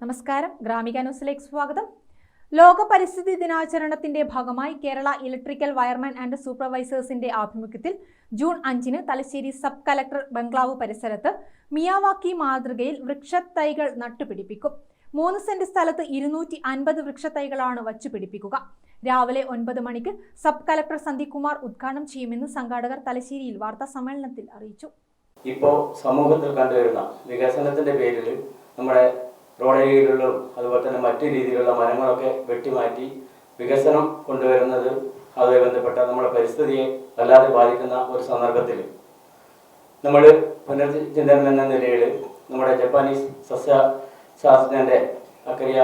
നമസ്കാരം. ഗ്രാമിക ന്യൂസിലേക്ക് സ്വാഗതം. ലോക പരിസ്ഥിതി ദിനാചരണത്തിന്റെ ഭാഗമായി കേരള ഇലക്ട്രിക്കൽ വയർമാൻ ആൻഡ് സൂപ്പർവൈസേഴ്സിന്റെ ആഭിമുഖ്യത്തിൽ ജൂൺ അഞ്ചിന് തലശ്ശേരി സബ് കലക്ടർ ബംഗ്ലാവ് പരിസരത്ത് മിയാവാക്കി മാതൃകയിൽ വൃക്ഷത്തൈകൾ നട്ടുപിടിപ്പിക്കും. മൂന്ന് സെന്റ് സ്ഥലത്ത് ഇരുന്നൂറ്റി അൻപത് വൃക്ഷത്തൈകളാണ് വച്ചുപിടിപ്പിക്കുക. രാവിലെ ഒൻപത് മണിക്ക് സബ് കലക്ടർ സന്ദീപ് കുമാർ ഉദ്ഘാടനം ചെയ്യുമെന്ന് സംഘാടകർ തലശ്ശേരിയിൽ വാർത്താ സമ്മേളനത്തിൽ അറിയിച്ചു. ഇപ്പോൾ സമൂഹത്തിൽ കണ്ടുവരുന്ന വികസനത്തിന്റെ പേരിൽ നമ്മുടെ റോഡരികിലുള്ള അതുപോലെ തന്നെ മറ്റു രീതിയിലുള്ള മരങ്ങളൊക്കെ വെട്ടിമാറ്റി വികസനം കൊണ്ടുവരുന്നത് അതുമായി ബന്ധപ്പെട്ട നമ്മുടെ പരിസ്ഥിതിയെ വല്ലാതെ ബാധിക്കുന്ന ഒരു സന്ദർഭത്തിൽ നമ്മൾ പുനർചിന്തനം എന്ന നിലയിൽ നമ്മുടെ ജപ്പാനീസ് സസ്യ ശാസ്ത്രജ്ഞന്റെ അക്രിയ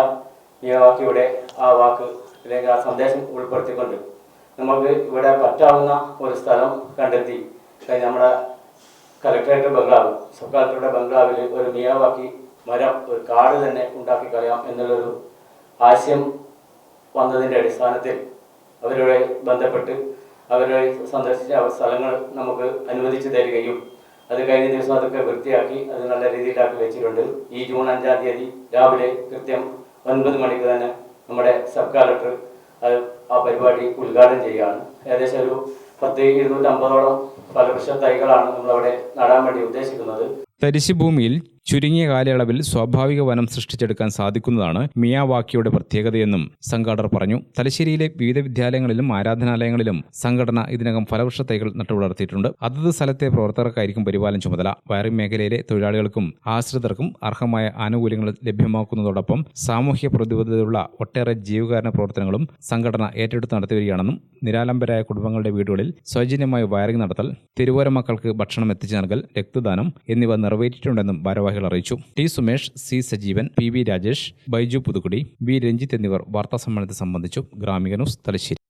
മിയവാക്കിയുടെ ആ വാക്ക് അല്ലെങ്കിൽ ആ സന്ദേശം ഉൾപ്പെടുത്തിക്കൊണ്ട് നമുക്ക് ഇവിടെ പറ്റാവുന്ന ഒരു സ്ഥലം കണ്ടെത്തി നമ്മുടെ കലക്ടറേറ്റ് ബംഗ്ലാവ് സബ് കളക്ടറുടെ ബംഗ്ലാവിൽ ഒരു മിയാവാക്കി മരം ഒരു കാട് തന്നെ ഉണ്ടാക്കി കളയാം എന്നുള്ളൊരു ആശയം വന്നതിന്റെ അടിസ്ഥാനത്തിൽ അവരുടെ ബന്ധപ്പെട്ട് അവരെ സന്ദർശിച്ച സ്ഥലങ്ങൾ നമുക്ക് അനുവദിച്ചു തരികയും അത് കഴിഞ്ഞ ദിവസം അതൊക്കെ വൃത്തിയാക്കി അത് നല്ല രീതിയിലാക്കി വെച്ചിട്ടുണ്ട്. ഈ ജൂൺ അഞ്ചാം തീയതി രാവിലെ കൃത്യം ഒൻപത് മണിക്ക് തന്നെ നമ്മുടെ സബ് കളക്ടർ അത് ആ പരിപാടി ഉദ്ഘാടനം ചെയ്യുകയാണ്. ഏകദേശം ഒരു പത്ത് ഇരുന്നൂറ്റമ്പതോളം ഫലവൃക്ഷ തൈകളാണ് നമ്മളവിടെ നടാൻ വേണ്ടി ഉദ്ദേശിക്കുന്നത്. തരിശുഭൂമിയിൽ ചുരുങ്ങിയ കാലയളവിൽ സ്വാഭാവിക വനം സൃഷ്ടിച്ചെടുക്കാൻ സാധിക്കുന്നതാണ് മിയാവാക്കിയുടെ പ്രത്യേകതയെന്നും സംഘാടകർ പറഞ്ഞു. തലശ്ശേരിയിലെ വിവിധ വിദ്യാലയങ്ങളിലും ആരാധനാലയങ്ങളിലും സംഘടന ഇതിനകം ഫലവൃക്ഷ തൈകൾ നട്ടുവളർത്തിയിട്ടുണ്ട് അതത് സ്ഥലത്തെ പ്രവർത്തകർക്കായിരിക്കും പരിപാലന ചുമതല. വയറിംഗ് മേഖലയിലെ തൊഴിലാളികൾക്കും ആശ്രിതർക്കും അർഹമായ ആനുകൂല്യങ്ങൾ ലഭ്യമാക്കുന്നതോടൊപ്പം സാമൂഹ്യ പ്രതിബദ്ധതയുള്ള ഒട്ടേറെ ജീവകാരണ പ്രവർത്തനങ്ങളും സംഘടന ഏറ്റെടുത്ത് നടത്തിവരികയാണെന്നും നിരാലംബരായ കുടുംബങ്ങളുടെ വീടുകളിൽ സൗജന്യമായി വയറിംഗ് നടത്തൽ തെരുവോര മക്കൾക്ക് ഭക്ഷണം എത്തിച്ചു നൽകൽ രക്തദാനം എന്നിവ നിറവേറ്റിയിട്ടുണ്ടെന്നും ഭാരവാഹികൾ അറിയിച്ചു. T Sumesh C Sajeevan P V Rajesh Baiju Puthukkudi V Ranjith എന്നിവർ വാർത്താസമ്മേളനത്തെ സംബന്ധിച്ചു. ഗ്രാമിക ന്യൂസ് തലശ്ശേരി.